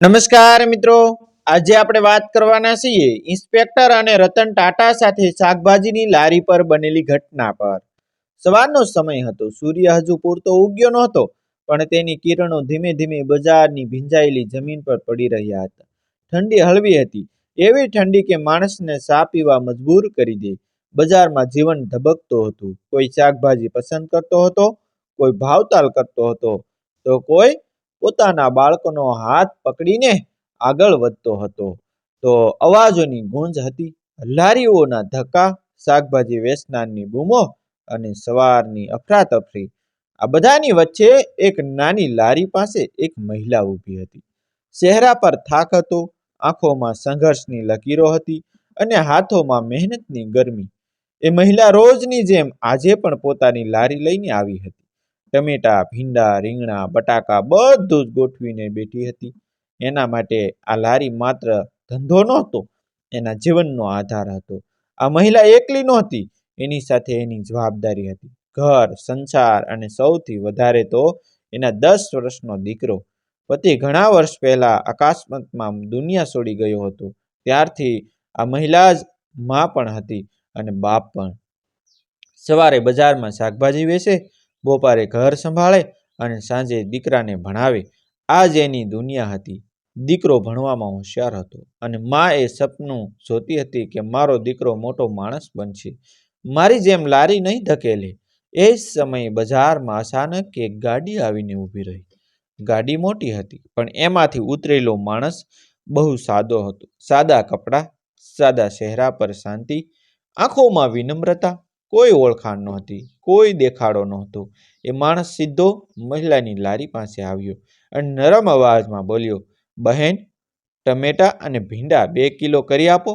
નમસ્કાર મિત્રો. આજે આપણે વાત કરવાના છીએ ઇન્સ્પેક્ટર અને રતન ટાટા સાથે શાકભાજીની લારી પર બનેલી ઘટના પર. સવારનો સમય હતો. સૂર્ય હજુ પૂરતો ઉગ્યો નહોતો, પણ તેની કિરણો ધીમે ધીમે બજારની ભીંજાયેલી જમીન પર પડી રહ્યા હતા. ઠંડી હળવી હતી. એવી ઠંડી કે માણસને સા પીવા મજબૂર કરી દે. બજારમાં જીવન ધબકતું હતું. કોઈ શાકભાજી પસંદ કરતો હતો, કોઈ ભાવતાલ કરતો હતો. તો કોઈ પોતાના બાળકોનો હાથ પકડીને આગળ વધતો હતો. તો અવાજોની ગુંજ હતી. લારીઓના ધક્કા, શાકભાજી વેચનારની બૂમો અને સવારની અફરાતફરી. આ બધાની વચ્ચે એક નાની લારી પાસે એક મહિલા ઊભી હતી. ચહેરા પર થાક હતો, આંખોમાં સંઘર્ષની લકીરો હતી અને હાથોમાં મહેનતની ગરમી. એ મહિલા રોજની જેમ આજે પણ પોતાની લારી લઈને આવી હતી. ટમેટા, ભીંડા, રીંગણા, બટાકા બધું જ ગોઠવીને બેઠી હતી. એના માટે આ લારી માત્ર ધંધો નહોતો, એના જીવનનો આધાર હતો. આ મહિલા એકલી નહોતી, એની સાથે એની જવાબદારી હતી. ઘર, સંસાર અને સૌથી વધારે તો એના દસ વર્ષનો દીકરો. પતિ ઘણા વર્ષ પહેલા અકસ્માતમાં દુનિયા છોડી ગયો હતો. ત્યારથી આ મહિલા જ મા પણ હતી અને બાપ પણ. સવારે બજારમાં શાકભાજી વેચે બપોરે ઘર સંભાળે અને સાંજે દીકરાને ભણાવે. આ જ એની દુનિયા હતી. દીકરો ભણવામાં હોશિયાર હતો અને મા એ સપનું જોતી હતી કે મારો દીકરો મોટો માણસ બનશે. મારી જેમ લારી નહીં ધકેલે. એ જ સમયે બજારમાં અચાનક એક ગાડી આવીને ઊભી રહી. ગાડી મોટી હતી, પણ એમાંથી ઉતરેલો માણસ બહુ સાદો હતો. સાદા કપડાં, સાદા ચહેરા પર શાંતિ, આંખોમાં વિનમ્રતા કોઈ ઓળખાણ નહોતી, કોઈ દેખાડો નહોતો. એ માણસ સીધો મહિલાની લારી પાસે આવ્યો અને નરમ અવાજમાં બોલ્યો, બહેન, ટમેટા અને ભીંડા બે કિલો કરી આપો.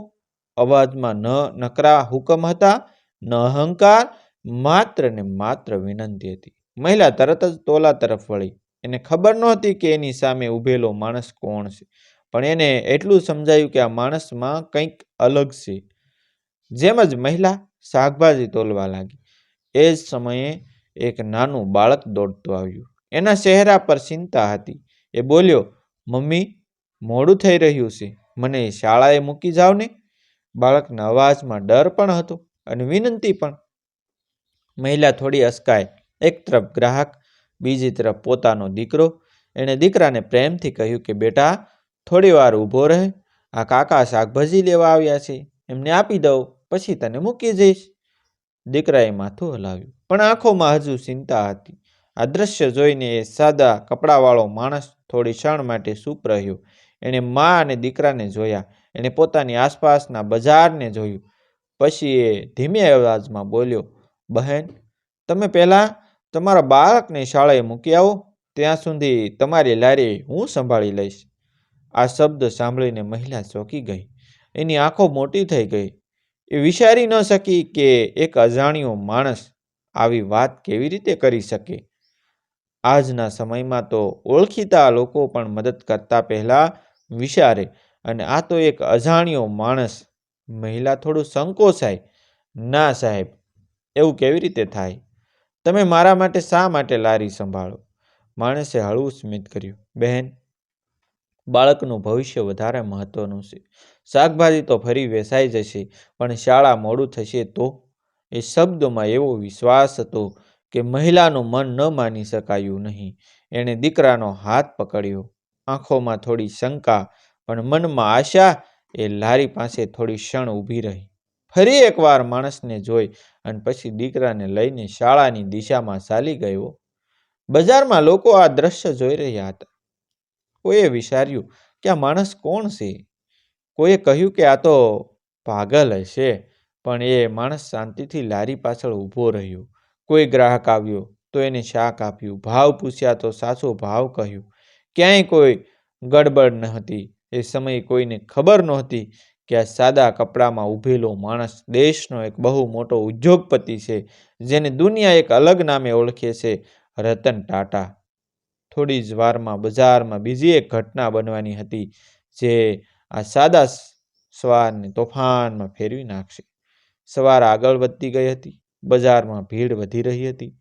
અવાજમાં ન નકરા હુકમ હતા, ન અહંકાર, માત્ર ને માત્ર વિનંતી હતી. મહિલા તરત જ તોલા તરફ વળી. એને ખબર નહોતી કે એની સામે ઊભેલો માણસ કોણ છે, પણ એને એટલું સમજાયું કે આ માણસમાં કંઈક અલગ છે. જેમ જ મહિલા શાકભાજી તોલવા લાગી. એ જ સમયે એક નાનું બાળક દોડતું આવ્યું. એના ચહેરા પર ચિંતા હતી. એ બોલ્યો, મમ્મી, મોડું થઈ રહ્યું છે. મને શાળાએ મૂકી જાવ ને? બાળકના અવાજમાં ડર પણ હતો અને વિનંતી પણ. મહિલા થોડી અસકાય. એક તરફ ગ્રાહક, બીજી તરફ પોતાનો દીકરો. એણે દીકરાને પ્રેમથી કહ્યું કે, બેટા થોડી વાર ઊભો રહે. આ કાકા શાકભાજી લેવા આવ્યા છે. એમને આપી દઉં. પછી તને મૂકી જઈશ. દીકરાએ માથું હલાવ્યું. પણ આંખોમાં હજુ ચિંતા હતી. આ દ્રશ્ય જોઈને એ સાદા કપડાવાળો માણસ થોડી ક્ષણ માટે સૂપ રહ્યો. એણે મા અને દીકરાને જોયા. એણે પોતાની આસપાસના બજારને જોયું. પછી એ ધીમે અવાજમાં બોલ્યો, બહેન, તમે પહેલાં તમારા બાળકને શાળાએ મૂકી આવો. ત્યાં સુધી તમારી લારી હું સંભાળી લઈશ. આ શબ્દ સાંભળીને મહિલા ચોંકી ગઈ. એની આંખો મોટી થઈ ગઈ. એ વિચારી ન શકી કે એક અજાણ્યો માણસ આવી વાત કેવી રીતે કરી શકે? આજના સમયમાં તો ઓળખીતા લોકો પણ મદદ કરતા પહેલા વિચારે અને આ તો એક અજાણ્યો માણસ મહિલા થોડું સંકોચાય. ના સાહેબ, એવું કેવી રીતે થાય? તમે મારા માટે શા માટે લારી સંભાળો? માણસે હળવું સ્મિત કર્યું. બહેન બાળકનું ભવિષ્ય વધારે મહત્વનું છે. શાકભાજી તો ફરી વેચાઈ જશે, પણ શાળા મોડું થશે તો? એ શબ્દોમાં એવો વિશ્વાસ હતો કે મહિલાનું મન ન માની શકાયું નહીં. એણે દીકરાનો હાથ પકડ્યો. આંખોમાં થોડી શંકા, પણ મનમાં આશા, એ લારી પાસે થોડી ક્ષણ ઊભી રહી. ફરી એકવાર માણસને જોઈ અને પછી દીકરાને લઈને શાળાની દિશામાં ચાલી ગયો. બજારમાં લોકો આ દ્રશ્ય જોઈ રહ્યા હતા. કોઈએ વિચાર્યું કે આ માણસ કોણ છે? કોઈએ કહ્યું કે આ તો પાગલ હશે, પણ એ માણસ શાંતિથી લારી પાછળ ઊભો રહ્યો. કોઈ ગ્રાહક આવ્યો તો એને શાક આપ્યું, ભાવ પૂછ્યા તો સાચો ભાવ કહ્યું. ક્યાંય કોઈ ગડબડ ન હતી. એ સમયે કોઈને ખબર નહોતી કે આ સાદા કપડામાં ઊભેલો માણસ દેશનો એક બહુ મોટો ઉદ્યોગપતિ છે, જેને દુનિયા એક અલગ નામે ઓળખે છે, રતન ટાટા. થોડી જ વારમાં બજારમાં બીજી એક ઘટના બનવાની હતી, જે આ સાદા સવારને તોફાનમાં ફેરવી નાખશે. સવાર આગળ વધતી ગઈ હતી, બજારમાં ભીડ વધી રહી હતી.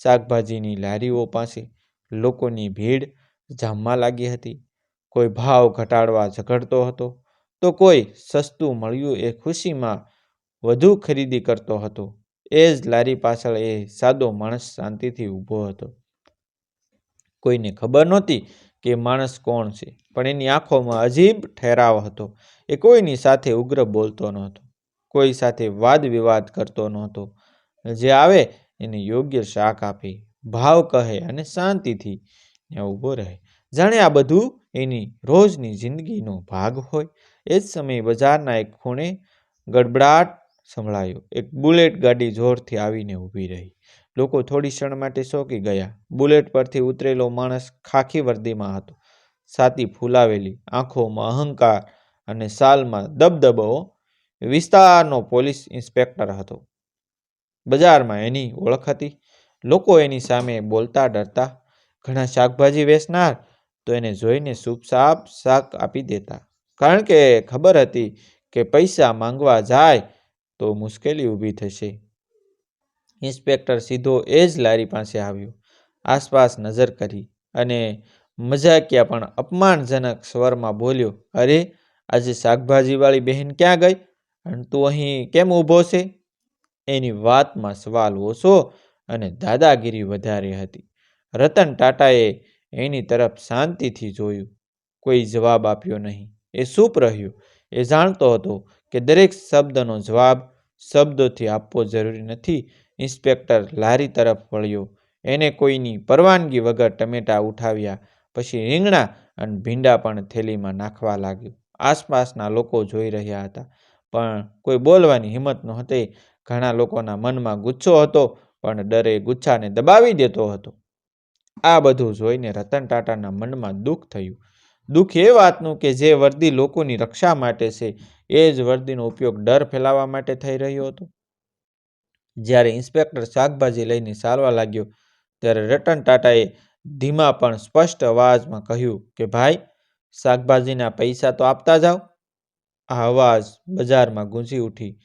શાકભાજીની લારીઓ પાસે લોકોની ભીડ જામવા લાગી હતી. કોઈ ભાવ ઘટાડવા ઝઘડતો હતો, તો કોઈ સસ્તું મળ્યું એ ખુશીમાં વધુ ખરીદી કરતો હતો. એ જ લારી પાછળ એ સાદો માણસ શાંતિથી ઊભો હતો. કોઈને ખબર નહોતી કે માણસ કોણ છે. પણ એની આંખોમાં અજીબ ઠેરાવ હતો. એ કોઈની સાથે ઉગ્ર બોલતો નહોતો. કોઈ સાથે વાદ વિવાદ કરતો નહોતો. જે આવે એને યોગ્ય શાક આપે, ભાવ કહે અને શાંતિથી ત્યાં ઊભો રહે. જાણે આ બધું એની રોજની જિંદગીનો ભાગ હોય. એ જ સમયે બજારના એક ખૂણે ગડબડાટ સંભળાયો. એક બુલેટ ગાડી જોરથી આવીને ઊભી રહી. લોકો થોડી ક્ષણ માટે ચોંકી ગયા. બુલેટ પરથી ઉતરેલો માણસ ખાખી વર્દીમાં હતો. છાતી ફૂલાવેલી, આંખોમાં અહંકાર અને સાલમાં દબદબો. વિસ્તારનો પોલીસ ઇન્સ્પેક્ટર હતો. બજારમાં એની ઓળખ હતી. લોકો એની સામે બોલતા ડરતા, ઘણા શાકભાજી વેચનાર? તો એને જોઈને ચૂપચાપ શાક આપી દેતા. કારણ કે ખબર હતી કે પૈસા માંગવા જાય તો મુશ્કેલી ઊભી થશે. ઇન્સ્પેક્ટર સીધો એ જ લારી પાસે આવ્યો. આસપાસ નજર કરી અને મજાકિયા પણ અપમાનજનક સ્વરમાં બોલ્યો, અરે, આજે શાકભાજીવાળી બહેન ક્યાં ગઈ? અને તું અહીં કેમ ઊભો છે? એની વાતમાં સવાલ ઓછો અને દાદાગીરી વધારે હતી. રતન ટાટાએ એની તરફ શાંતિથી જોયું. કોઈ જવાબ આપ્યો નહીં. એ સૂપ રહ્યો. એ જાણતો હતો કે દરેક શબ્દનો જવાબ શબ્દોથી આપવો જરૂરી નથી. ઇન્સ્પેક્ટર લારી તરફ વળ્યો. એને કોઈની પરવાનગી વગર ટમેટા ઉઠાવ્યા. પછી રીંગણા અને ભીંડા પણ થેલીમાં નાખવા લાગ્યો. આસપાસના લોકો જોઈ રહ્યા હતા. પણ કોઈ બોલવાની હિંમત નહોતી. ઘણા લોકોના મનમાં ગુસ્સો હતો, પણ ડરે ગુચ્છાને દબાવી દેતો હતો. આ બધું જોઈને રતન ટાટાના મનમાં દુઃખ થયું. દુઃખ એ વાતનું કે જે વર્દી લોકોની રક્ષા માટે છે, એ જ વર્દીનો ઉપયોગ ડર ફેલાવવા માટે થઈ રહ્યો હતો. જ્યારે ઇન્સ્પેક્ટર શાકભાજી લઈને ચાલવા લાગ્યો, ત્યારે રતન ટાટાએ ધીમા પણ સ્પષ્ટ અવાજમાં કહ્યું કે, ભાઈ, શાકભાજીના પૈસા તો આપતા જાઓ. આ અવાજ બજારમાં ગૂંજી ઉઠી.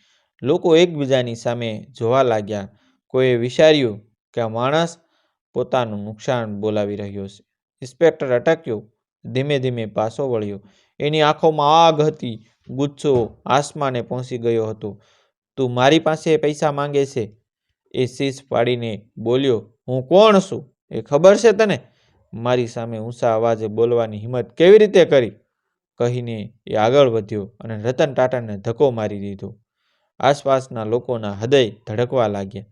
લોકો એકબીજાની સામે જોવા લાગ્યા. કોઈએ વિચાર્યું કે આ માણસ પોતાનું નુકસાન બોલાવી રહ્યો છે. ઇન્સ્પેક્ટર અટક્યો. ધીમે ધીમે પાછો વળ્યો. એની આંખોમાં આગ હતી. ગુચ્છો આસમાને પહોંચી ગયો હતો. તું મારી પાસે પૈસા માંગે છે? એ શીશ પાડીને બોલ્યો, હું કોણ છું? એ ખબર છે તને? મારી સામે ઊંચા અવાજે બોલવાની હિંમત કેવી રીતે કરી? કહીને એ આગળ વધ્યો અને રતન ટાટાને ધક્કો મારી દીધો. આસપાસના લોકોના હૃદય ધડકવા લાગ્યા.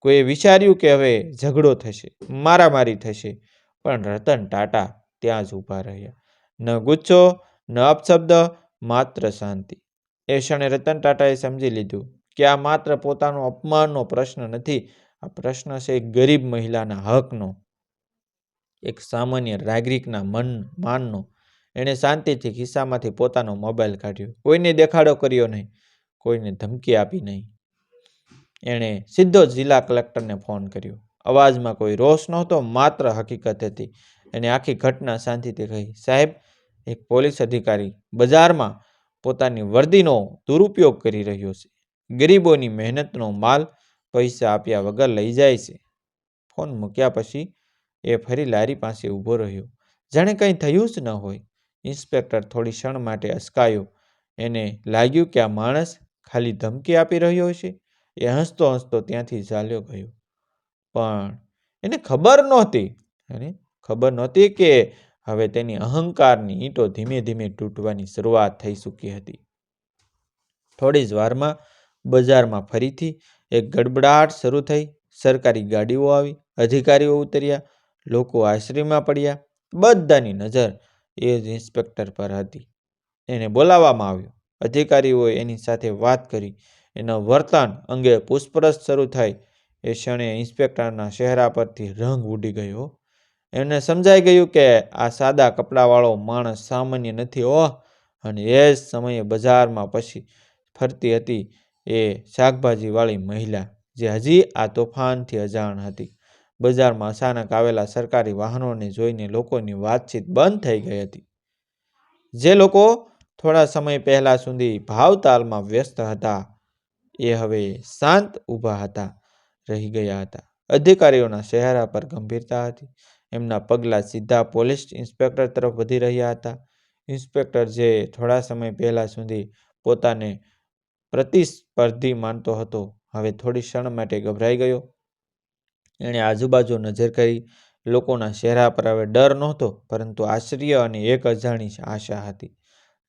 કોઈએ વિચાર્યું કે હવે ઝઘડો થશે, મારામારી થશે, પણ રતન ટાટા ત્યાં જ ઊભા રહ્યા. ન ગુચ્છો, ન અપશબ્દ, માત્ર શાંતિ. એ ક્ષણે રતન ટાટાએ સમજી લીધું કે આ માત્ર પોતાનો અપમાનનો પ્રશ્ન નથી, આ પ્રશ્ન છે એક ગરીબ મહિલાના હકનો, એક સામાન્ય નાગરિકના મન, માનનો. એણે શાંતિથી ખિસ્સામાંથી પોતાનો મોબાઈલ કાઢ્યો. કોઈને દેખાડો કર્યો નહીં, કોઈને ધમકી આપી નહીં. એણે સીધો જિલ્લા કલેક્ટરને ફોન કર્યો. અવાજમાં કોઈ રોષ નહોતો, માત્ર હકીકત હતી. એને આખી ઘટના શાંતિથી કહી, સાહેબ, એક પોલીસ અધિકારી બજારમાં પોતાની વર્દીનો દુરુપયોગ કરી રહ્યો છે. ગરીબોની મહેનતનો માલ પૈસા આપ્યા વગર લઈ જાય છે. ફોન મૂક્યા પછી એ ફરી લારી પાસે ઊભો રહ્યો. જાણે કંઈ થયું જ ન હોય. ઇન્સ્પેક્ટર થોડી ક્ષણ માટે અસકાયો. એને લાગ્યું કે આ માણસ ખાલી ધમકી આપી રહ્યો છે. એ હસતો હસતો ત્યાંથી ચાલ્યો ગયો. પણ એને ખબર નહોતી. અને ખબર નહોતી કે હવે તેની અહંકારની ઈંટો ધીમે ધીમે તૂટવાની શરૂઆત થઈ ચૂકી હતી. થોડી જ વારમાં બજારમાં ફરીથી એક ગડબડાટ શરૂ થઈ. સરકારી ગાડીઓ આવી, અધિકારીઓ ઉતર્યા, લોકો આશ્રયમાં પડ્યા. બધાની નજર એ જ ઇન્સ્પેક્ટર પર હતી. એને બોલાવવામાં આવ્યો. અધિકારીઓએ એની સાથે વાત કરી. એના વર્તન અંગે પૂછપરછ શરૂ થઈ. એ ક્ષણે ઇન્સ્પેક્ટરના ચહેરા પરથી રંગ ઉડી ગયો. એને સમજાઈ ગયું કે આ સાદા કપડાવાળો માણસ સામાન્ય નથી, ઓહ! અને એ જ સમયે બજારમાં પછી ફરતી હતી. એ શાકભાજીવાળી મહિલા જે હજી આ તોફાનથી અજાણ હતી. બજારમાં અચાનક આવેલા સરકારી વાહનોને જોઈને લોકોની વાતચીત બંધ થઈ ગઈ હતી. જે લોકો થોડા સમય પહેલા સુધી ભાવતાલમાં વ્યસ્ત હતા, એ હવે શાંત ઊભા હતા, રહી ગયા હતા. અધિકારીઓના ચહેરા પર ગંભીરતા હતી. એમના પગલાં સીધા પોલીસ ઇન્સ્પેક્ટર તરફ વધી રહ્યા હતા. ઇન્સ્પેક્ટર જે થોડા સમય પહેલાં સુધી પોતાને પ્રતિસ્પર્ધી માનતો હતો. હવે થોડી ક્ષણ માટે ગભરાઈ ગયો. એણે આજુબાજુ નજર કરી. લોકોના ચહેરા પર હવે ડર નહોતો, પરંતુ આશ્ચર્ય અને એક અજાણી આશા હતી.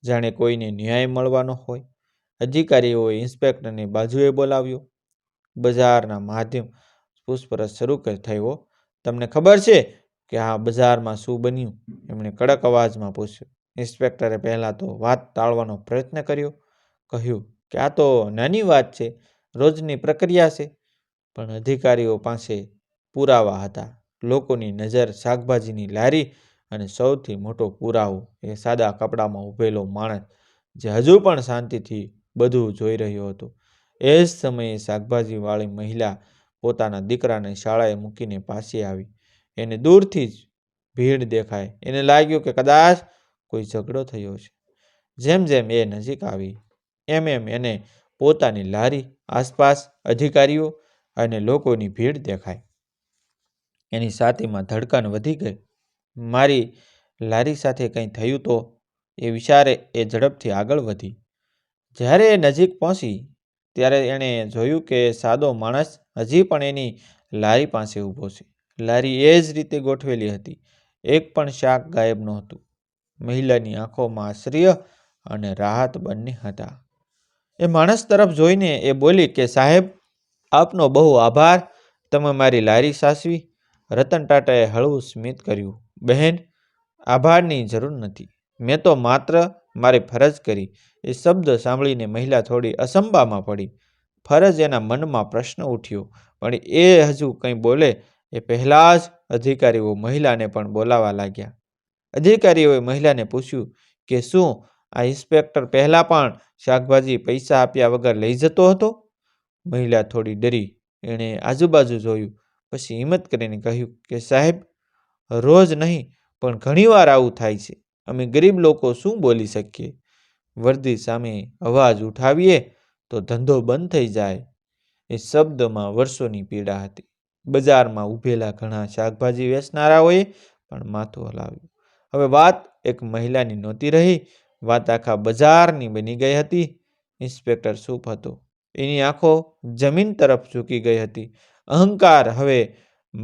જાણે કોઈને ન્યાય મળવાનો હોય. અધિકારીઓએ ઇન્સ્પેક્ટરને બાજુએ બોલાવ્યો. બજારના માધ્યમ પૂછપરછ શરૂ થયો. તમને ખબર છે કે આ બજારમાં શું બન્યું? એમણે કડક અવાજમાં પૂછ્યું. ઇન્સ્પેક્ટરે પહેલાં તો વાત ટાળવાનો પ્રયત્ન કર્યો. કહ્યું કે આ તો નાની વાત છે, રોજની પ્રક્રિયા છે. પણ અધિકારીઓ પાસે પુરાવા હતા. લોકોની નજર શાકભાજીની લારી અને સૌથી મોટો પુરાવો એ સાદા કપડામાં ઊભેલો માણસ જે હજુ પણ શાંતિથી બધું જોઈ રહ્યો હતો. એ જ સમયે શાકભાજીવાળી મહિલા પોતાના દીકરાને શાળાએ મૂકીને પાછી આવી. એને દૂરથી જ ભીડ દેખાય એને લાગ્યું કે કદાચ કોઈ ઝઘડો થયો છે. જેમ જેમ એ નજીક આવી એમ એમ એને પોતાની લારી, આસપાસ અધિકારીઓ અને લોકોની ભીડ દેખાય એની છાતીમાં ધડકન વધી ગઈ. મારી લારી સાથે કંઈ થયું તો? એ વિચારે એ ઝડપથી આગળ વધી. જ્યારે એ નજીક પહોંચી, ત્યારે એણે જોયું કે સાદો માણસ હજી પણ એની લારી પાસે ઊભો છે. લારી એ જ રીતે ગોઠવેલી હતી. એક પણ શાક ગાયબ નહોતું. મહિલાની આંખોમાં આશ્ચર્ય અને રાહત બંને હતા. એ માણસ તરફ જોઈને એ બોલી કે, સાહેબ, આપનો બહુ આભાર. તમે મારી લારી સાસવી રતન ટાટાએ હળવું સ્મિત કર્યું. બહેન, આભારની જરૂર નથી. મેં તો માત્ર મારી ફરજ કરી. એ શબ્દ સાંભળીને મહિલા થોડી અસંભામાં પડી. ફરજ એના મનમાં પ્રશ્ન ઉઠ્યો. પણ એ હજુ કંઈ બોલે એ પહેલાં જ અધિકારીઓ મહિલાને પણ બોલાવા લાગ્યા. અધિકારીઓએ મહિલાને પૂછ્યું કે, શું આ ઇન્સ્પેક્ટર પહેલાં પણ શાકભાજી પૈસા આપ્યા વગર લઈ જતો હતો? મહિલા થોડી ડરી, એણે આજુબાજુ જોયું. પછી હિંમત કરીને કહ્યું કે, સાહેબ, રોજ નહીં, પણ ઘણીવાર આવું થાય છે. અમે ગરીબ લોકો શું બોલી શકીએ? વર્દી સામે અવાજ ઉઠાવીએ તો ધંધો બંધ થઈ જાય. એ શબ્દમાં વર્ષોની પીડા હતી. બજારમાં ઊભેલા ઘણા શાકભાજી વેચનારાઓએ પણ માથું હલાવ્યું. હવે વાત એક મહિલાની નહોતી રહી વાત આખા બજારની બની ગઈ હતી. ઇન્સ્પેક્ટર સૂપ હતો. એની આંખો જમીન તરફ ઝૂકી ગઈ હતી. અહંકાર હવે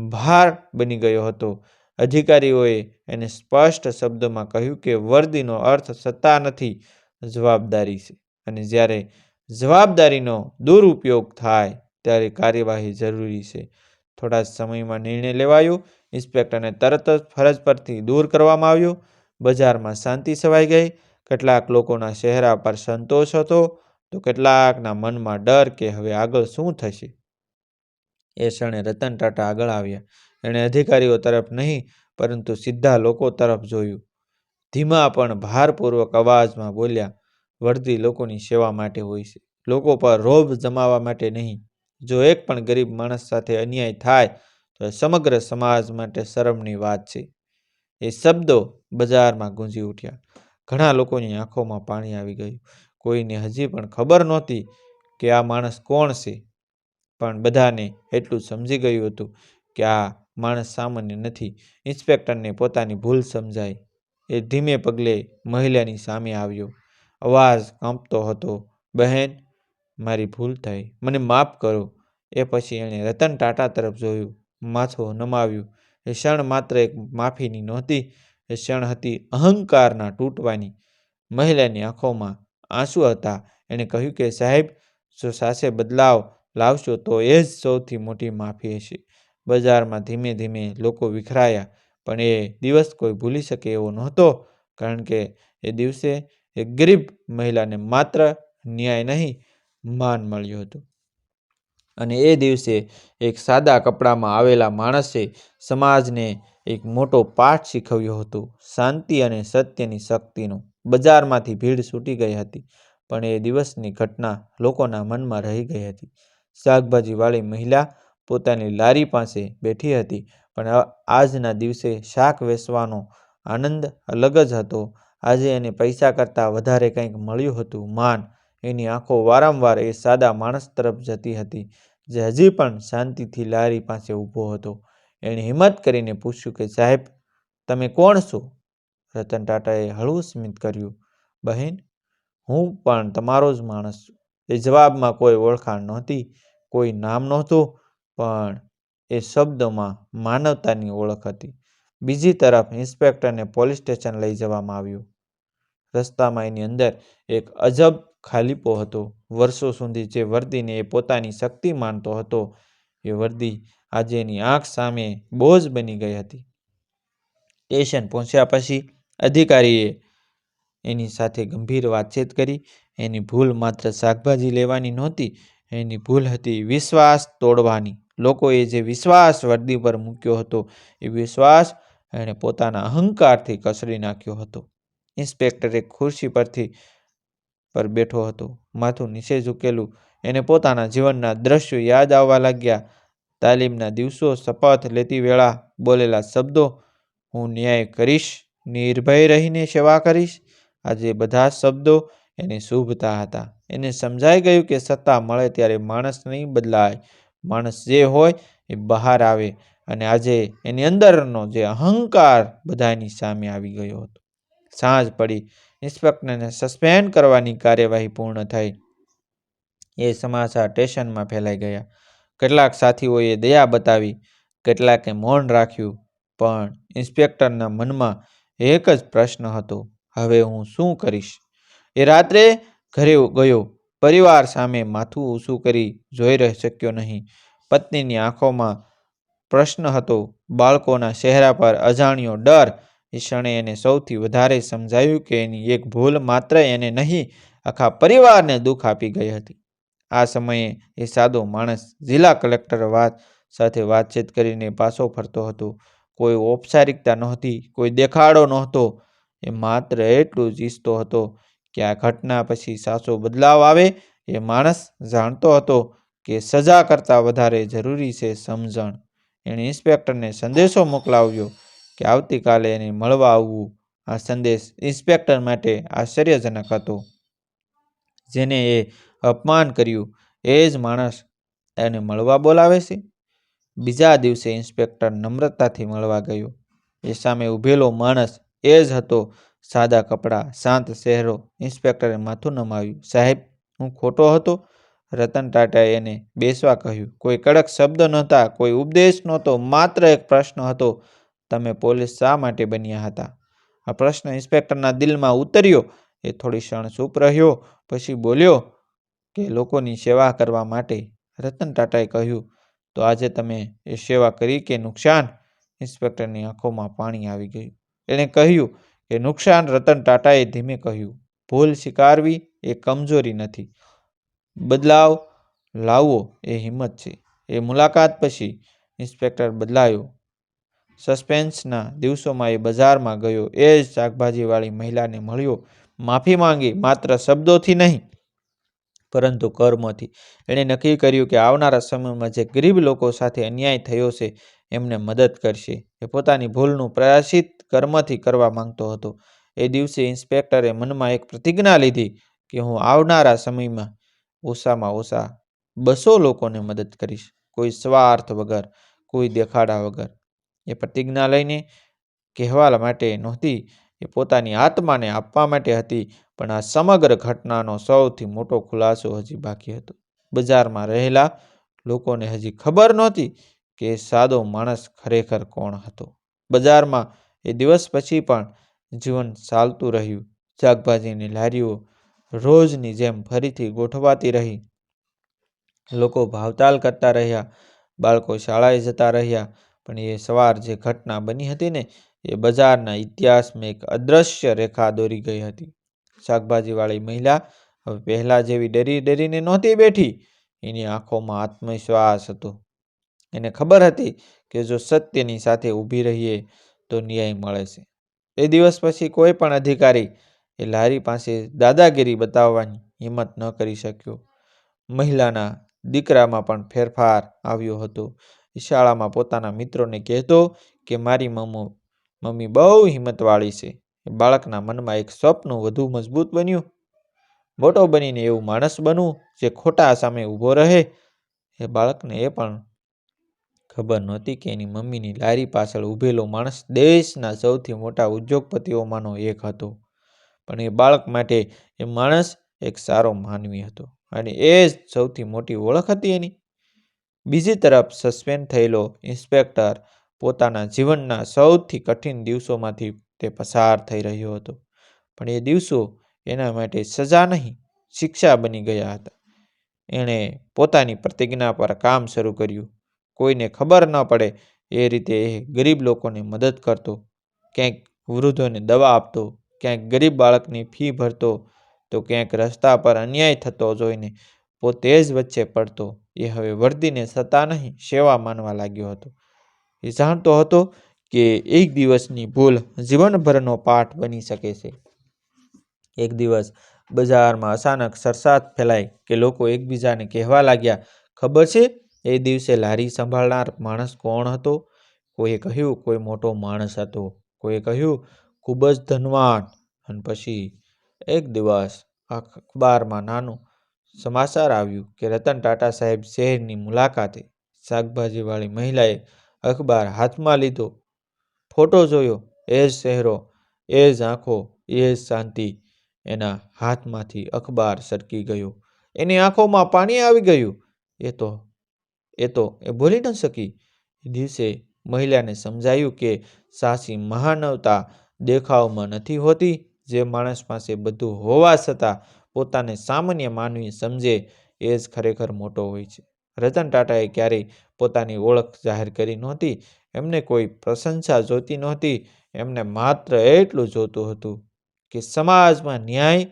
ભાર બની ગયો હતો. અધિકારીઓએ એને સ્પષ્ટ શબ્દોમાં કહ્યું કે વર્દીનો અર્થ સત્તા નથી, જવાબદારી છે. અને જ્યારે જવાબદારીનો દુરુપયોગ થાય, ત્યારે કાર્યવાહી જરૂરી છે. થોડા સમયમાં નિર્ણય લેવાયો. ઇન્સ્પેક્ટરને તરત જ ફરજ પરથી દૂર કરવામાં આવ્યો. બજારમાં શાંતિ છવાઈ ગઈ. કેટલાક લોકોના ચહેરા પર સંતોષ હતો તો કેટલાકના મનમાં ડર કે હવે આગળ શું થશે? એ ક્ષણે રતન ટાટા આગળ આવ્યા. એણે અધિકારીઓ તરફ નહીં, પરંતુ સીધા લોકો તરફ જોયું. ધીમા પણ ભારપૂર્વક અવાજમાં બોલ્યા, વર્દી લોકોની સેવા માટે હોય છે. લોકો પર રોબ જમાવા માટે નહીં. જો એક પણ ગરીબ માણસ સાથે અન્યાય થાય, તો સમગ્ર સમાજ માટે શરમની વાત છે. એ શબ્દો બજારમાં ગુંજી ઉઠ્યા. ઘણા લોકોની આંખોમાં પાણી આવી ગયું. કોઈને હજી પણ ખબર નહોતી કે આ માણસ કોણ છે. પણ બધાને એટલું સમજી ગયું હતું કે આ માણસ સામાન્ય નથી. ઇન્સ્પેક્ટરને પોતાની ભૂલ સમજાઈ. એ ધીમે પગલે મહિલાની સામે આવ્યો. અવાજ કાંપતો હતો, બહેન, મારી ભૂલ થઈ. મને માફ કરો. એ પછી એણે રતન ટાટા તરફ જોયું. માથું નમાવ્યું. એ ક્ષણ માત્ર એક માફીની નહોતી એ ક્ષણ હતી અહંકારના તૂટવાની. મહિલાની આંખોમાં આંસુ હતા. એણે કહ્યું કે, સાહેબ, જો સાસે બદલાવ લાવશો તો એ જ સૌથી મોટી માફી હશે. બજારમાં ધીમે ધીમે લોકો વિખરાયા. પણ એ દિવસ કોઈ ભૂલી શકે એવો નહોતો, કારણ કે એ દિવસે એ ગરીબ મહિલાને માત્ર ન્યાય નહીં, માન મળ્યું હતું. અને એ દિવસે એક સાદા કપડામાં આવેલા માણસે સમાજને એક મોટો પાઠ શીખવ્યો હતો. શાંતિ અને સત્યની શક્તિનો બજારમાંથી ભીડ છૂટી ગઈ હતી, પણ એ દિવસની ઘટના લોકોના મનમાં રહી ગઈ હતી. શાકભાજીવાળી મહિલા પોતાની લારી પાસે બેઠી હતી, પણ આજના દિવસે શાક વેચવાનો આનંદ અલગ જ હતો. આજે એને પૈસા કરતાં વધારે કંઈક મળ્યું હતું. માન, એની આંખો વારંવાર એ સાદા માણસ તરફ જતી હતી, જે હજી પણ શાંતિથી લારી પાસે ઊભો હતો. એણે હિંમત કરીને પૂછ્યું કે, સાહેબ, તમે કોણ છો? રતન ટાટાએ હળવું સ્મિત કર્યું. બહેન, હું પણ તમારો જ માણસ છું. એ જવાબમાં કોઈ ઓળખાણ નહોતી, કોઈ નામ નહોતું, પણ એ શબ્દોમાં માનવતાની ઓળખ હતી. બીજી તરફ ઇન્સ્પેક્ટરને પોલીસ સ્ટેશન લઈ જવામાં આવ્યું. રસ્તામાં એની અંદર એક અજબ ખાલીપો હતો. વર્ષો સુધી જે વર્દીને એ પોતાની શક્તિ માનતો હતો, એ વર્દી આજે એની આંખ સામે બોજ બની ગઈ હતી. સ્ટેશન પહોંચ્યા પછી અધિકારીએ એની સાથે ગંભીર વાતચીત કરી. એની ભૂલ માત્ર શાકભાજી લેવાની નહોતી, એની ભૂલ હતી વિશ્વાસ તોડવાની. લોકોએ જે વિશ્વાસ વર્દી પર મૂક્યો હતો, એ વિશ્વાસ એણે પોતાના અહંકારથી કસરી નાખ્યો હતો. ઇન્સ્પેક્ટર ખુરશી પરથી પર બેઠો હતો. માથું નીચે ઝૂકેલું, એને પોતાના જીવનના દ્રશ્યો યાદ આવવા લાગ્યા. તાલીમના દિવસો શપથ લેતી વેળા બોલેલા શબ્દો, હું ન્યાય કરીશ, નિર્ભય રહીને સેવા કરીશ. આજે બધા શબ્દો એની શુભતા હતા. એને સમજાઈ ગયું કે સત્તા મળે ત્યારે માણસ નહીં બદલાય. માણસ જે હોય એ બહાર આવે અને આજે એની અંદરનો જે અહંકાર બધાની સામે આવી ગયો હતો. સાંજ પડી. ઇન્સ્પેક્ટરને સસ્પેન્ડ કરવાની કાર્યવાહી પૂર્ણ થઈ. એ સમાચાર સ્ટેશનમાં ફેલાઈ ગયા. કેટલાક સાથીઓએ દયા બતાવી, કેટલાકે મૌન રાખ્યું, પણ ઇન્સ્પેક્ટરના મનમાં એક જ પ્રશ્ન હતો, હવે હું શું કરીશ? એ રાત્રે ઘરે ગયો, પરિવાર સામે માથું ઊંચું કરી જોઈ રહી શક્યો નહીં. પત્નીની આંખોમાં પ્રશ્ન હતો, બાળકોના ચહેરા પર અજાણ્યો ડર? એ ક્ષણે એને સૌથી વધારે સમજાયું કે એની એક ભૂલ માત્ર એને નહીં, આખા પરિવારને દુઃખ આપી ગઈ હતી. આ સમયે એ સાદો માણસ જિલ્લા કલેક્ટર વાત સાથે વાતચીત કરીને પાછો ફરતો હતો. કોઈ ઔપચારિકતા નહોતી, કોઈ દેખાડો નહોતો. એ માત્ર એટલું જ ઈચ્છતો હતો કે આ ઘટના પછી સાચો બદલાવ આવે. એ માણસ જાણતો હતો કે સજા કરતાં વધારે જરૂરી છે સમજણ. એણે ઇન્સ્પેક્ટરને સંદેશો મોકલાવ્યો કે આવતીકાલે એને મળવા આવવું. આ સંદેશ ઇન્સ્પેક્ટર માટે આશ્ચર્યજનક હતો. જેને એ અપમાન કર્યું, એ જ માણસ એને મળવા બોલાવે છે? બીજા દિવસે ઇન્સ્પેક્ટર નમ્રતાથી મળવા ગયો. એ સામે ઊભેલો માણસ એ જ હતો. સાદા કપડાં, શાંત ચહેરો. ઇન્સ્પેક્ટરે માથું નમાવ્યું. સાહેબ, હું ખોટો હતો? રતન ટાટાએ એને બેસવા કહ્યું. કોઈ કડક શબ્દ નહોતા, કોઈ ઉપદેશ નહોતો, માત્ર એક પ્રશ્ન હતો. તમે પોલીસ શા માટે બન્યા હતા? આ પ્રશ્ન ઇન્સ્પેક્ટરના દિલમાં ઉતર્યો એ થોડી ક્ષણ ચૂપ રહ્યો. પછી બોલ્યો કે લોકોની સેવા કરવા માટે રતન ટાટાએ કહ્યું, તો આજે તમે એ સેવા કરી કે નુકસાન? ઇન્સ્પેક્ટરની આંખોમાં પાણી આવી ગયું. એણે કહ્યું કે નુકસાન રતન ટાટાએ ધીમે કહ્યું, ભૂલ સ્વીકારવી એ કમજોરી નથી. બદલાવ લાવવો એ હિંમત છે. એ મુલાકાત પછી ઇન્સ્પેક્ટર બદલાયો. સસ્પેન્સના દિવસોમાં એ બજારમાં ગયો. એ જ શાકભાજીવાળી મહિલાને મળ્યો. માફી માંગી, માત્ર શબ્દોથી નહીં, પરંતુ કર્મથી. એણે નક્કી કર્યું કે આવનારા સમયમાં જે ગરીબ લોકો સાથે અન્યાય થયો છે, એમને મદદ કરશે. એ પોતાની ભૂલનું પ્રયાસિત કર્મથી કરવા માંગતો હતો. એ દિવસે ઇન્સ્પેક્ટરે મનમાં એક પ્રતિજ્ઞા લીધી કે હું આવનારા સમયમાં ઓછામાં ઓછા બસો લોકોને મદદ કરીશ. કોઈ સ્વાર્થ વગર, કોઈ દેખાડા વગર. એ પ્રતિજ્ઞા લઈને કહેવા માટે નહોતી એ પોતાની આત્માને આપવા માટે હતી, પણ આ સમગ્ર ઘટનાનો સૌથી મોટો ખુલાસો હજી બાકી હતો. બજારમાં રહેલા લોકોને હજી ખબર નહોતી કે સાદો માણસ ખરેખર કોણ હતો. બજારમાં એ દિવસ પછી પણ જીવન ચાલતું રહ્યું. શાકભાજીની લારીઓ રોજની જેમ ફરીથી ગોઠવાતી રહી. લોકો ભાવતાલ કરતા રહ્યા, બાળકો શાળાએ જતા રહ્યા, પણ એ સવાર જે ઘટના બની હતી ને એ બજારના ઇતિહાસમાં એક અદ્રશ્ય રેખા દોરી ગઈ હતી. શાકભાજીવાળી મહિલા હવે પહેલાં જેવી ડરી ડરીને નહોતી બેઠી. એની આંખોમાં આત્મવિશ્વાસ હતો. એને ખબર હતી કે જો સત્યની સાથે ઊભી રહીએ તો ન્યાય મળે છે. એ દિવસ પછી કોઈ પણ અધિકારી એ લારી પાસે દાદાગીરી બતાવવાની હિંમત ન કરી શક્યો. મહિલાના દીકરામાં પણ ફેરફાર આવ્યો હતો. શાળામાં પોતાના મિત્રોને કહેતો કે, મારી મમ્મી મમ્મી બહુ હિંમતવાળી છે. બાળકના મનમાં એક સ્વપ્ન વધુ મજબૂત બન્યું. મોટો બનીને એવું માણસ બનવું જે ખોટા સામે ઊભો રહે, એ બાળકને એ પણ ખબર નહોતી કે એની મમ્મીની લારી પાછળ ઊભેલો માણસ દેશના સૌથી મોટા ઉદ્યોગપતિઓમાંનો એક હતો. પણ એ બાળક માટે એ માણસ એક સારો માનવી હતો અને એ જ સૌથી મોટી ઓળખ હતી એની. બીજી તરફ સસ્પેન્ડ થયેલો ઇન્સ્પેક્ટર પોતાના જીવનના સૌથી કઠિન દિવસોમાંથી તે પસાર થઈ રહ્યો હતો. પણ એ દિવસો એના માટે સજા નહીં, શિક્ષા બની ગયા હતા. એણે પોતાની પ્રતિજ્ઞા પર કામ શરૂ કર્યું. કોઈને ખબર ન પડે એ રીતે એ ગરીબ લોકોને મદદ કરતો, ક્યાંક વૃદ્ધોને દવા આપતો, ક્યાંક ગરીબ બાળકની ફી ભરતો, તો ક્યાંક રસ્તા પર અન્યાય થતો જોઈને પોતે જ વચ્ચે પડતો. એ હવે વર્દીને સત્તા નહીં, સેવા માનવા લાગ્યો હતો. એ જાણતો હતો કે એક દિવસની ભૂલ જીવનભરનો પાઠ બની શકે છે. એક દિવસ બજારમાં અચાનક સરસાદ ફેલાઈ કે લોકો એકબીજાને કહેવા લાગ્યા, ખબર છે એ દિવસે લારી સંભાળનાર માણસ કોણ હતો? કોઈએ કહ્યું કોઈ મોટો માણસ હતો. કોઈએ કહ્યું, ખૂબ જ ધનવાન. અને પછી એક દિવસ અખબારમાં નાનું સમાચાર આવ્યું કે રતન ટાટા સાહેબ શહેરની મુલાકાતે શાકભાજીવાળી મહિલાએ અખબાર હાથમાં લીધો. ફોટો જોયો. એ જ ચહેરો, એ જ આંખો, એ જ શાંતિ. એના હાથમાંથી અખબાર સરકી ગયો. એની આંખોમાં પાણી આવી ગયું. એ તો એ તો એ ભૂલી ન શકી. દિવસે મહિલાને સમજાયું કે સાસી મહાનવતા દેખાવમાં નથી હોતી. જે માણસ પાસે બધું હોવા છતાં પોતાને સામાન્ય માનવી સમજે, એ જ ખરેખર મોટો હોય છે. રતન ટાટાએ ક્યારેય પોતાની ઓળખ જાહેર કરી નહોતી, એમને કોઈ પ્રશંસા જોતી નહોતી, એમને માત્ર એટલું જોતું હતું કે સમાજમાં ન્યાય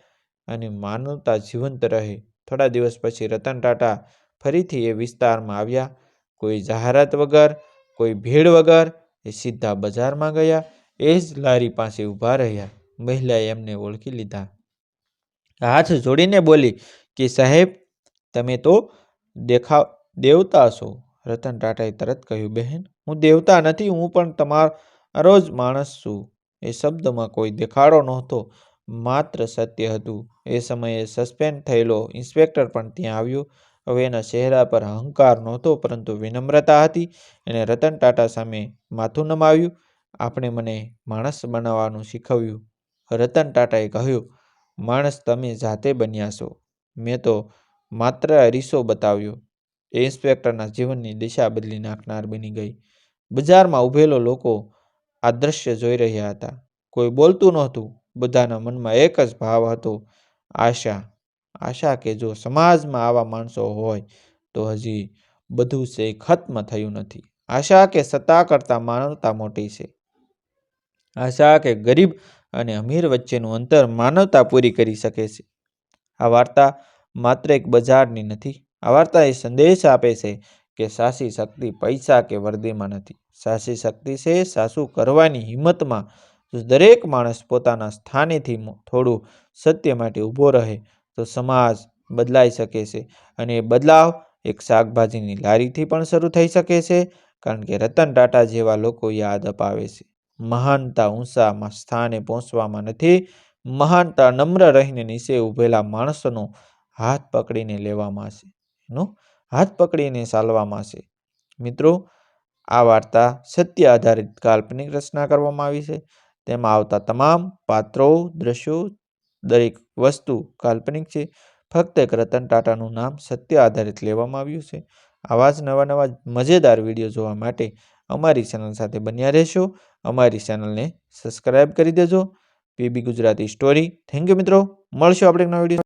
અને માનવતા જીવંત રહે. થોડા દિવસ પછી રતન ટાટા ફરીથી એ વિસ્તારમાં આવ્યા. કોઈ જાહેરાત વગર, કોઈ ભીડ વગર એ સીધા બજારમાં ગયા. એ જ લારી પાસે ઊભા રહ્યા. મહિલાએ એમને ઓળખી લીધા. હાથ જોડીને બોલી કે સાહેબ, તમે તો દેખાવ દેવતા છો. રતન ટાટાએ તરત કહ્યું, બહેન, હું દેવતા નથી, હું પણ તમારો જ માણસ છું. એ શબ્દમાં કોઈ દેખાડો નહોતો, માત્ર સત્ય હતું. એ સમયે સસ્પેન્ડ થયેલો ઇન્સ્પેક્ટર પણ ત્યાં આવ્યો. હવે એના ચહેરા પર અહંકાર નહોતો, પરંતુ વિનમ્રતા હતી. એણે રતન ટાટા સામે માથું નમાવ્યું. આપણે મને માણસ બનાવવાનું શીખવ્યું. રતન ટાટાએ કહ્યું, માણસ તમે જાતે બન્યા છો. મેં તો માત્ર અરીસો બતાવ્યો. એ ઇન્સ્પેક્ટરના જીવનની દિશા બદલી નાખનાર બની ગઈ. બજારમાં ઊભેલો લોકો આ દ્રશ્ય જોઈ રહ્યા હતા. કોઈ બોલતું નહોતું. બધાના મનમાં એક જ ભાવ હતો. આશા. આશા કે જો સમાજમાં આવા માણસો હોય, તો હજી બધું છે ખત્મ થયું નથી. આશા કે સત્તા કરતાં માનવતા મોટી છે. આશા કે ગરીબ અને અમીર વચ્ચેનું અંતર માનવતા પૂરી કરી શકે છે. આ વાર્તા માત્ર એક બજારની નથી આ વાર્તા એ સંદેશ આપે છે કે સાસી શક્તિ પૈસા કે વર્દીમાં નથી. સાસી શક્તિ છે, સાસુ કરવાની હિંમતમાં જો દરેક માણસ પોતાના સ્થાનેથી થોડું સત્ય માટે ઊભો રહે તો સમાજ બદલાઈ શકે છે અને એ બદલાવ એક શાકભાજીની લારીથી પણ શરૂ થઈ શકે છે કારણ કે રતન ટાટા જેવા લોકો યાદ અપાવે છે. મહાનતા ઊંચામાં સ્થાને પહોંચવામાં નથી, મહાનતા નમ્ર રહીને નીચે ઊભેલા માણસોનો હાથ પકડીને લેવામાં છે એનો હાથ પકડીને ચાલવામાં છે. મિત્રો, આ વાર્તા સત્ય આધારિત કાલ્પનિક રચના કરવામાં આવી છે. તેમાં આવતા તમામ પાત્રો, દ્રશ્યો, દરેક વસ્તુ કાલ્પનિક છે. ફક્ત એક રતન ટાટાનું નામ સત્ય આધારિત લેવામાં આવ્યું છે. આવા જ નવા નવા મજેદાર વીડિયો જોવા માટે અમારી ચેનલ સાથે બન્યા રહેશો. અમારી ચેનલને સબસ્ક્રાઈબ કરી દેજો. PB Gujarati story. Thank you મિત્રો. મળશું આપણે નવા વીડિયો